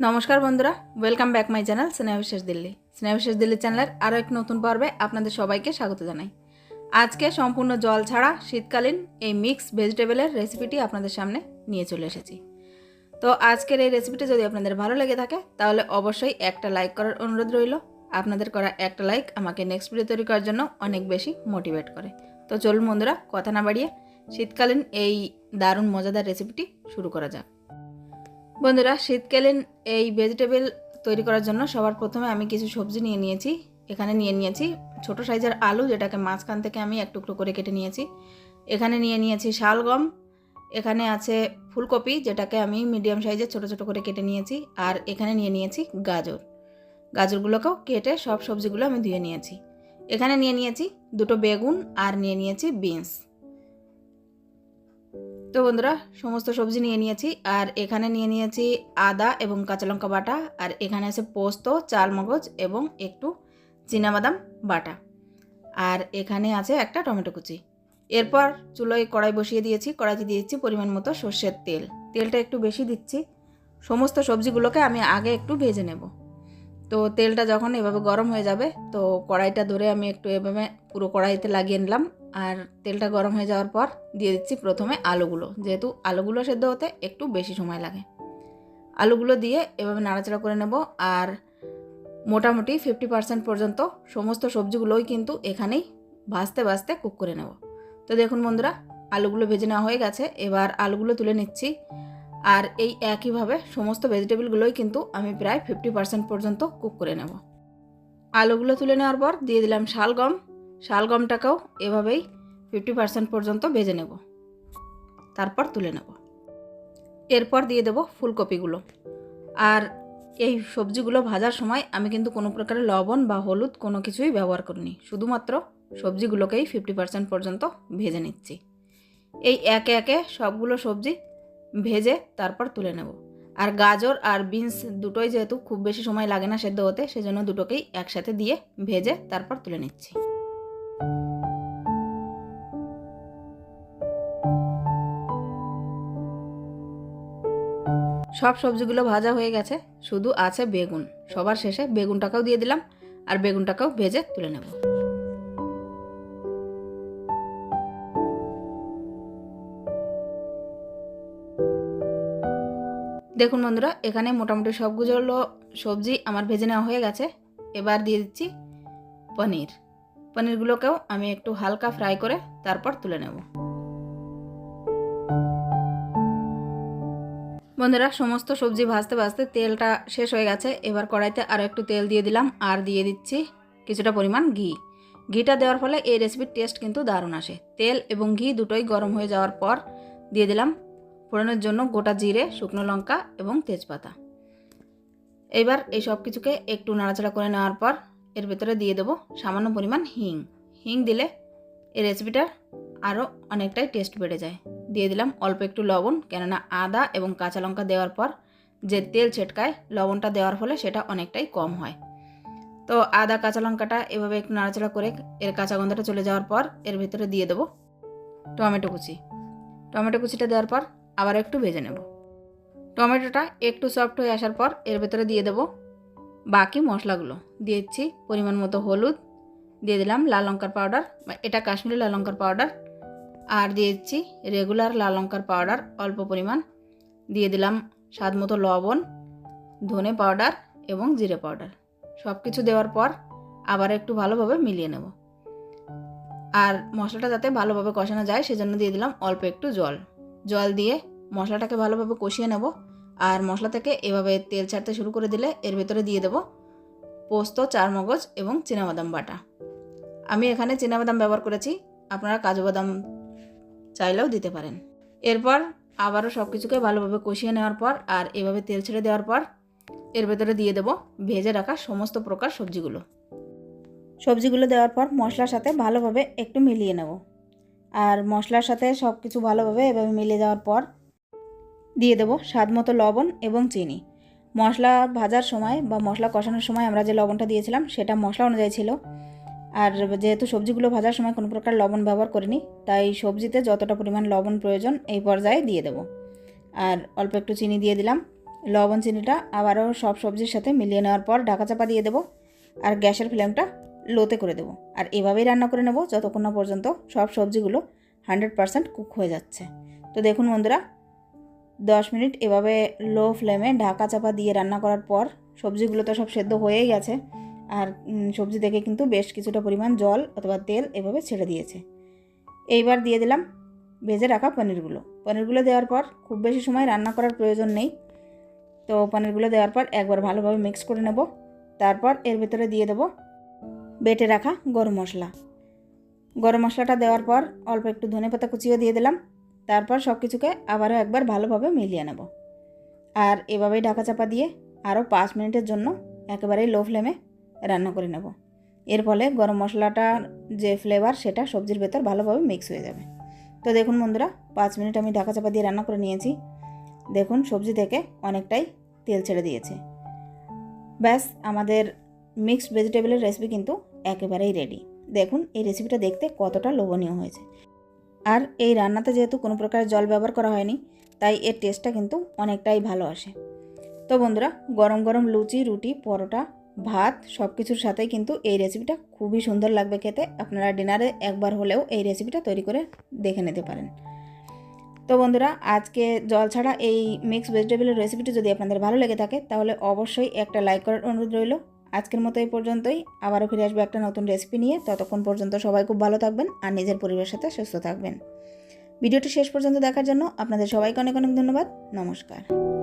নমস্কার বন্ধুরা welcome back my channel Snehabishesh Delhi. Snehabishesh Delhi চ্যানেলের আরও এক নতুন পর্বে আপনাদের সবাইকে স্বাগত জানাই। আজকে সম্পূর্ণ জল ছাড়া শীতকালীন এই মিক্স ভেজিটেবলের রেসিপিটি আপনাদের সামনে নিয়ে চলে এসেছি। তো আজকের এই রেসিপিটি যদি আপনাদের ভালো লেগে থাকে, তাহলে অবশ্যই একটা লাইক করার অনুরোধ রইল। আপনাদের করা একটা লাইক আমাকে নেক্সট ভিডিও তৈরি করার জন্য অনেক বেশি মোটিভেট করে। তো চলুন বন্ধুরা, কথা না বাড়িয়ে শীতকালীন এই দারুণ মজাদার রেসিপিটি শুরু করা যাক। বন্ধুরা, শীতকালীন এই ভেজিটেবল তৈরি করার জন্য সবার প্রথমে আমি কিছু সবজি নিয়ে নিয়েছি। এখানে নিয়ে নিয়েছি ছোট সাইজের আলু, যেটাকে মাঝখান থেকে আমি এক টুকরো করে কেটে নিয়েছি। এখানে নিয়ে নিয়েছি শালগম। এখানে আছে ফুলকপি, যেটাকে আমি মিডিয়াম সাইজের ছোট ছোট করে কেটে নিয়েছি। আর এখানে নিয়ে নিয়েছি গাজর। গাজরগুলোকেও কেটে সব সবজিগুলো আমি ধুয়ে নিয়েছি। এখানে নিয়ে নিয়েছি দুটো বেগুন আর নিয়ে নিয়েছি বিনস। তো বন্ধুরা, সমস্ত সবজি নিয়ে নিয়েছি। আর এখানে নিয়ে নিয়েছি আদা এবং কাঁচা লঙ্কা বাটা। আর এখানে আছে পোস্ত চাল মগজ এবং একটু বাদাম বাটা। আর এখানে আছে একটা টমেটো কুচি। এরপর চুলোয় কড়াই বসিয়ে দিয়েছি। কড়াইতে দিয়েছি পরিমাণ মতো সর্ষের তেল। তেলটা একটু বেশি দিচ্ছি। সমস্ত সবজিগুলোকে আমি আগে একটু ভেজে নেব। তো তেলটা যখন এভাবে গরম হয়ে যাবে, তো কড়াইটা ধরে আমি একটু এভাবে পুরো কড়াইতে লাগিয়ে নিলাম। আর তেলটা গরম হয়ে যাওয়ার পর দিয়ে দিচ্ছি প্রথমে আলুগুলো। যেহেতু আলুগুলো সেদ্ধ হতে একটু বেশি সময় লাগে। আলুগুলো দিয়ে এভাবে নাড়াচাড়া করে নেব আর মোটামুটি ফিফটি পার্সেন্ট পর্যন্ত সমস্ত সবজিগুলোই কিন্তু এখানেই ভাজতে ভাজতে কুক করে নেব। তো দেখুন বন্ধুরা, আলুগুলো ভেজে নেওয়া হয়ে গেছে। এবার আলুগুলো তুলে নিচ্ছি আর এই একইভাবে সমস্ত ভেজিটেবলগুলোই কিন্তু আমি প্রায় ফিফটি পার্সেন্ট পর্যন্ত কুক করে নেব। আলুগুলো তুলে নেওয়ার পর দিয়ে দিলাম শালগম। শালগমটাকেও এভাবেই ফিফটি পার্সেন্ট পর্যন্ত ভেজে নেব। তারপর তুলে নেব। এরপর দিয়ে দেব ফুলকপিগুলো। আর এই সবজিগুলো ভাজার সময় আমি কিন্তু কোনো প্রকারের লবণ বা হলুদ কোনো কিছুই ব্যবহার করিনি। শুধুমাত্র সবজিগুলোকেই ফিফটি পার্সেন্ট পর্যন্ত ভেজে নিচ্ছি। এই একে একে সবগুলো সবজি ভেজে তারপর তুলে নেব। আর গাজর আর বিনস দুটোই যেহেতু খুব বেশি সময় লাগে না সেদ্ধ হতে, সেজন্য দুটোকেই একসাথে দিয়ে ভেজে তারপর তুলে নিচ্ছি। সব সবজিগুলো ভাজা হয়ে গেছে। শুধু আছে বেগুন। সবার শেষে বেগুনটাকেও দিয়ে দিলাম আর বেগুনটাকেও ভেজে তুলে নেব। দেখুন বন্ধুরা, এখানে মোটামুটি সবগুলো সবজি আমার ভেজে নেওয়া হয়ে গেছে। এবার দিয়ে দিচ্ছি পনির। পনিরগুলোকেও আমি একটু হালকা ফ্রাই করে তারপর তুলে নেব। বন্ধুরা, সমস্ত সবজি ভাজতে ভাজতে তেলটা শেষ হয়ে গেছে। এবার কড়াইতে আরও একটু তেল দিয়ে দিলাম আর দিয়ে দিচ্ছি কিছুটা পরিমাণ ঘি। ঘিটা দেওয়ার ফলে এই রেসিপির টেস্ট কিন্তু দারুণ আসে। তেল এবং ঘি দুটোই গরম হয়ে যাওয়ার পর দিয়ে দিলাম ফোড়নের জন্য গোটা জিরে, শুকনো লঙ্কা এবং তেজপাতা। এবার এই সব কিছুকে একটু নাড়াচাড়া করে নেওয়ার পর এর ভেতরে দিয়ে দেবো সামান্য পরিমাণ হিং। হিং দিলে এই রেসিপিটার আরও অনেকটাই টেস্ট বেড়ে যায়। দিয়ে দিলাম অল্প একটু লবণ, কেননা আদা এবং কাঁচা লঙ্কা দেওয়ার পর যে তেল ছেটকায় লবণটা দেওয়ার ফলে সেটা অনেকটাই কম হয়। তো আদা, কাঁচা লঙ্কাটা এভাবে একটু নাড়াচাড়া করে এর কাঁচা গন্ধটা চলে যাওয়ার পর এর ভিতরে দিয়ে দেবো টমেটো কুচি। টমেটো কুচিটা দেওয়ার পর আবার একটু ভেজে নেব। টমেটোটা একটু সফট হয়ে আসার পর এর ভেতরে দিয়ে দেবো বাকি মশলাগুলো। দিয়েছি পরিমাণ মতো হলুদ, দিয়ে দিলাম লাল লঙ্কার পাউডার এটা কাশ্মীরি লাল লঙ্কার পাউডার আর দিয়ে দিচ্ছি রেগুলার লাল লঙ্কার পাউডার অল্প পরিমাণ। দিয়ে দিলাম স্বাদ মতো লবণ, ধনে পাউডার এবং জিরে পাউডার সব কিছু দেওয়ার পর আবার একটু ভালোভাবে মিলিয়ে নেব। আর মশলাটা যাতে ভালোভাবে কষানো যায়, সেজন্য দিয়ে দিলাম অল্প একটু জল। জল দিয়ে মশলাটাকে ভালোভাবে কষিয়ে নেব। আর মশলা থেকে এভাবে তেল ছাড়তে শুরু করে দিলে এর ভেতরে দিয়ে দেব পোস্ত চার মগজ এবং চীনাবাদাম বাটা। আমি এখানে চীনাবাদাম ব্যবহার করেছি। আপনারা কাজু বাদাম চাইলেও দিতে পারেন। এরপর আবারও সব কিছুকে ভালোভাবে কষিয়ে নেওয়ার পর আর এভাবে তেল ছেড়ে দেওয়ার পর এর ভেতরে দিয়ে দেব ভেজে রাখা সমস্ত প্রকার সবজিগুলো। সবজিগুলো দেওয়ার পর মশলার সাথে ভালোভাবে একটু মিলিয়ে নেব। আর মশলার সাথে সব কিছু ভালোভাবে এভাবে মিলে যাওয়ার পর দিয়ে দেবো স্বাদ মতো লবণ এবং চিনি। মশলা ভাজার সময় বা মশলা কষানোর সময় আমরা যে লবণটা দিয়েছিলাম সেটা মশলা অনুযায়ী ছিল। আর যেহেতু সবজিগুলো ভাজার সময় কোনো প্রকার লবণ ব্যবহার করিনি, তাই সবজিতে যতটা পরিমাণ লবণ প্রয়োজন এই পর্যায়ে দিয়ে দেবো। আর অল্প একটু চিনি দিয়ে দিলাম। লবণ চিনিটা আবারও সব সবজির সাথে মিলিয়ে নেওয়ার পর ঢাকা চাপা দিয়ে দেবো আর গ্যাসের ফ্লেমটা লোতে করে দেবো। আর এভাবেই রান্না করে নেব যতক্ষণ না পর্যন্ত সব সবজিগুলো হান্ড্রেড পারসেন্ট কুক হয়ে যাচ্ছে। তো দেখুন বন্ধুরা, দশ মিনিট এভাবে লো ফ্লেমে ঢাকা চাপা দিয়ে রান্না করার পর সবজিগুলো তো সব সেদ্ধ হয়েই গেছে। আর সবজি থেকে কিন্তু বেশ কিছুটা পরিমাণ জল অথবা তেল এভাবে ছেড়ে দিয়েছে। এইবার দিয়ে দিলাম ভেজে রাখা পনিরগুলো। পনিরগুলো দেওয়ার পর খুব বেশি সময় রান্না করার প্রয়োজন নেই। তো পনিরগুলো দেওয়ার পর একবার ভালোভাবে মিক্স করে নেব। তারপর এর ভেতরে দিয়ে দেবো বেটে রাখা গরম মশলা। গরম মশলাটা দেওয়ার পর অল্প একটু ধনে পাতা কুচিও দিয়ে দিলাম। তারপর সব কিছুকে আবারও একবার ভালোভাবে মিলিয়ে নেব। আর এভাবেই ঢাকা চাপা দিয়ে আরও পাঁচ মিনিটের জন্য একেবারেই লো ফ্লেমে রান্না করে নেব। এর ফলে গরম মশলাটার যে ফ্লেভার সেটা সবজির ভেতর ভালোভাবে মিক্স হয়ে যাবে। তো দেখুন বন্ধুরা, পাঁচ মিনিট আমি ঢাকা চাপা দিয়ে রান্না করে নিয়েছি। দেখুন সবজি থেকে অনেকটাই তেল ছেড়ে দিয়েছে। ব্যাস, আমাদের মিক্সড ভেজিটেবলের রেসিপি কিন্তু একেবারেই রেডি দেখুন এই রেসিপিটা দেখতে কতটা লোভনীয় হয়েছে। আর এই রান্নাতে যেহেতু কোনো প্রকার জল ব্যবহার করা হয়নি, তাই এর টেস্টটা কিন্তু অনেকটাই ভালো আসে। তো বন্ধুরা, গরম গরম লুচি, রুটি, পরোটা ভাত সব কিছুর সাথেই কিন্তু এই রেসিপিটা খুবই সুন্দর লাগবে খেতে। আপনারা ডিনারে একবার হলেও এই রেসিপিটা তৈরি করে দেখে নিতে পারেন। তো বন্ধুরা, আজকে জল ছাড়া এই মিক্স ভেজিটেবলের রেসিপিটি যদি আপনাদের ভালো লেগে থাকে, তাহলে অবশ্যই একটা লাইক করার অনুরোধ রইল। আজকের মতো এই পর্যন্তই। আবারও ফিরে আসবে একটা নতুন রেসিপি নিয়ে। ততক্ষণ পর্যন্ত সবাই খুব ভালো থাকবেন আর নিজের পরিবারের সাথে সুস্থ থাকবেন। ভিডিওটি শেষ পর্যন্ত দেখার জন্য আপনাদের সবাইকে অনেক অনেক ধন্যবাদ। নমস্কার।